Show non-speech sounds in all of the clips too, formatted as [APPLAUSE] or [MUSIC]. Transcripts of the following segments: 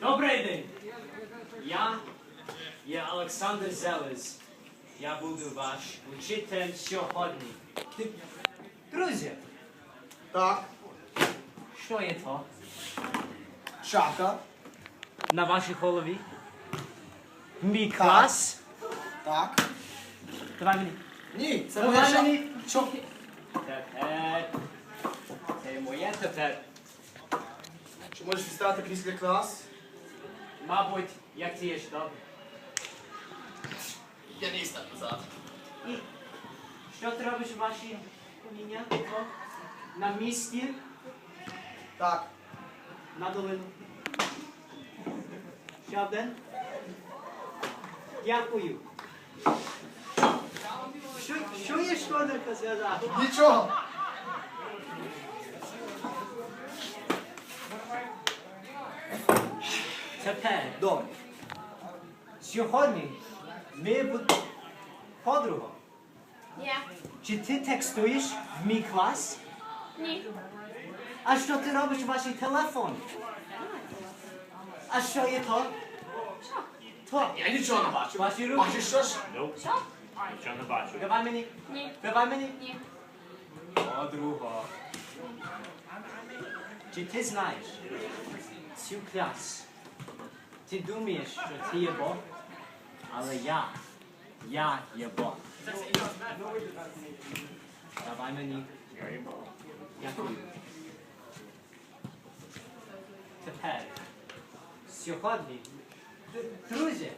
Добрий день. Я є Олександр Зелез. Я буду ваш учитель сьогодні. Друзі, Так, що є то шапка. на вашій голові? Мій клас? Так. Давай мені. Ні, це Давай моя мені. шапка. Що? Тепер. Це моє тепер. Чи можеш відстати крісло клас? Мабуть, як ти є добре. Я не став назад. І що ти робиш в вашій каміння? На місці, Так. на долину. Ще один. Дякую. Що, що є шкода сказати? Нічого. Тепер, Добре. сьогодні ми будемо подруга. Чи ти текстуєш в мій клас? Ні. А що ти робиш в вашій телефоні? А що є то? То. Я нічого не бачу. Ваші руки. Бачиш що ж? Що? Нічого не бачу. Давай мені. Ні. Давай мені. Ні. Подруга. Чи ти знаєш цю клас? Ти думаєш, що ти є Бог? Але я, я є Бог. Давай мені. Я є Дякую. Тепер. Сьогодні. Друзі,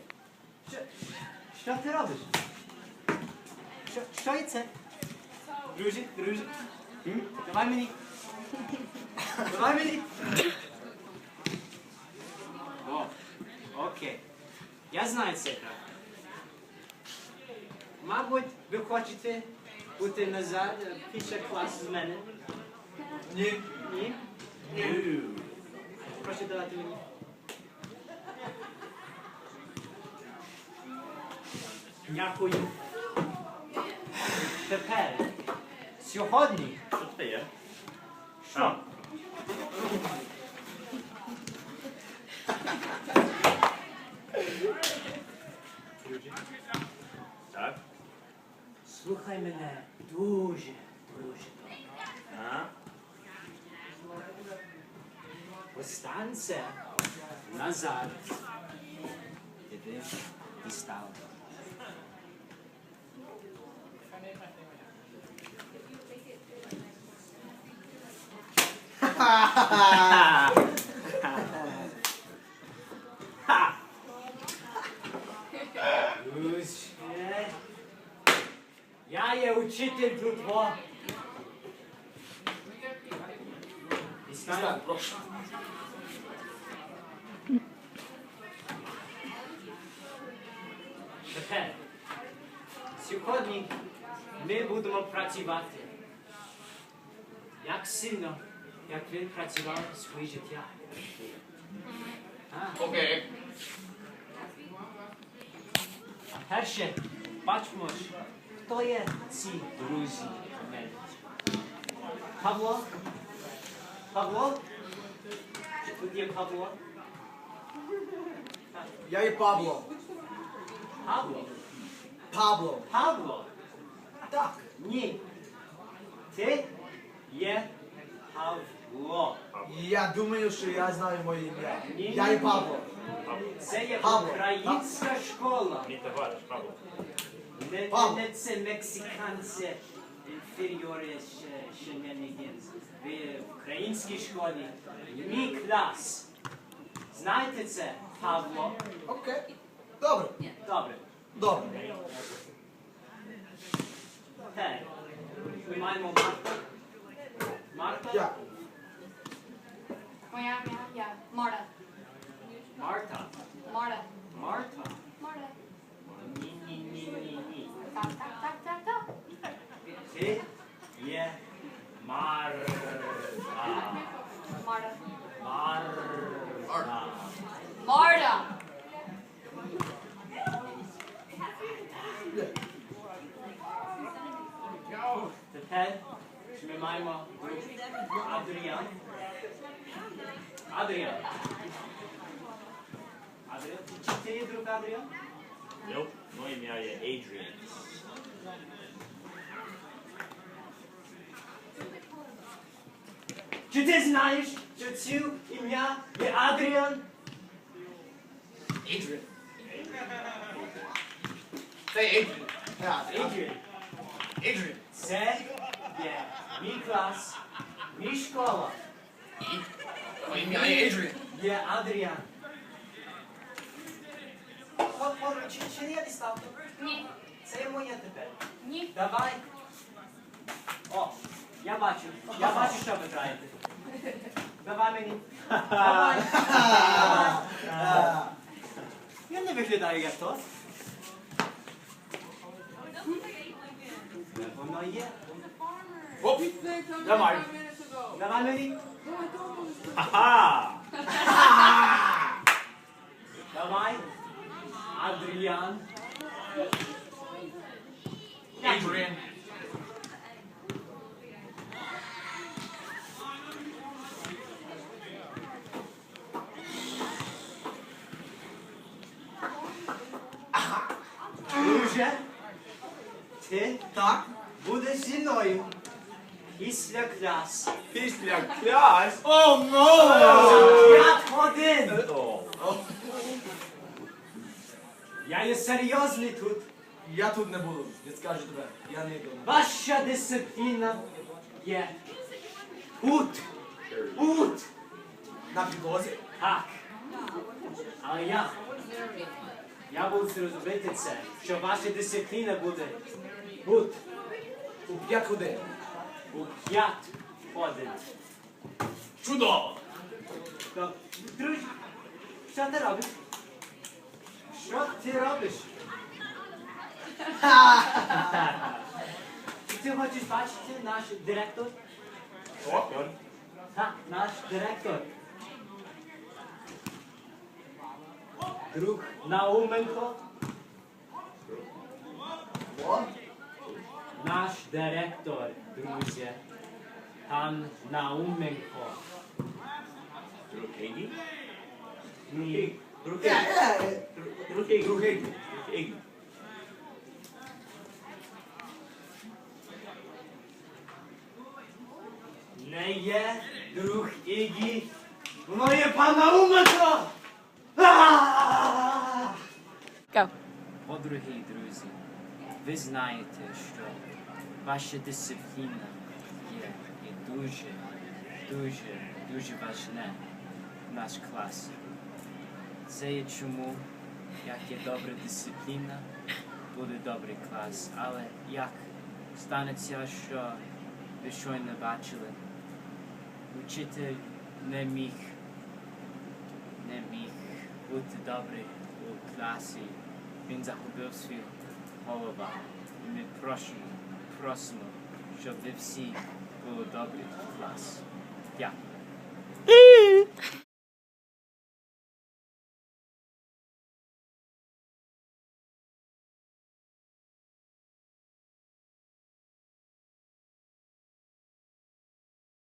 що, що ти робиш? Що, що є це? Друзі, друзі. М? Давай мені. Давай мені. О, окей. Я знаю це. Мабуть, ви хочете бути назад е, після класу з мене? Ні. Ні? Ні. Прошу давати мені. Дякую. Тепер. Сьогодні. Що це є? Що? Так. Слухай мене дуже, дуже добре. Останься назад. Іди і став. Друзі, Я є учитель тут во. І стань. Так, прошу. Тепер. Сьогодні Ми будемо працювати. Як сильно, як ви працювали своє життя. Окей. перше, бачимо, хто є ці друзі мене. Павло? Павло? Чи тут є Павло? Я і Пабло. Павло? Пабло. Павло? Так. Ні. Ти є Павло. Я думаю, що я знаю моє ім'я. Ні, Я ні, і Пабло. Це є Павло, українська школа. Мій товариш, Павло. Не, Павло. не це мексиканці інферіори ще, ще не. Ви в українській школі. Мій клас. Знаєте це, Павло? Окей. Добре. Добре. Добре. Okay. We might more Martha. Martha? Yeah. Yeah, yeah, yeah. Marta. Marta. Marta. Marta. Marta. See? Yeah. Marta. що ми маємо друг Адріан. Адріан. Адріан. Чи ти є друг Адріан? Nope. Моє ім'я є Adrian. Чи ти знаєш, що це ім'я є Адріан? Adrian. Say Adrian. Yeah, Адріан. Adrian. Це є мій клас, мій школа. Моє ім'я є Adrian. Адріан. От, от, чи, чи не я дістав? Ні. Це є моє тепер. Ні. Давай. О, я бачу. Я бачу, що ви граєте. Давай мені. Давай. Давай. Я не виглядаю як то. Воно є. Оп. Давай. Давай мені. Ха-ха! Давай. Адріан. Adrian. Друже, ти Так. будеш зі мною Після клас. Після клас. О, но! П'ять годин. Я є серйозний тут. Я тут не буду. Я скажу тебе. Я не йду. Ваша дисципліна є тут. Тут. На підлозі. Так. Але я. Я буду зробити це, що ваша дисципліна буде тут. У п'ять годин. У п'ять годин. Чудово. То, друзі, що ти робиш? Що ти робиш? [LAUGHS] Чи ти хочеш бачити наш директор? Доктор. Так, наш директор. Друг Науменко, náš direktor, druže, pan Naumenko. Druhý? Druhý. Druhý. Druhý. Druhý. Ne je druh Iggy, moje pan Naumenko! Ah! Go. Podruhý, druzi. Ви знаєте, що ваша дисципліна є, є дуже, дуже, дуже важне в наш клас. Це є чому, як є добра дисципліна, буде добрий клас. Але як станеться, що ви щойно бачили, учитель не міг, не міг бути добрий у класі. Він загубив свою голова. І ми просимо, просимо, щоб ви всі були добрі в клас. Дякую.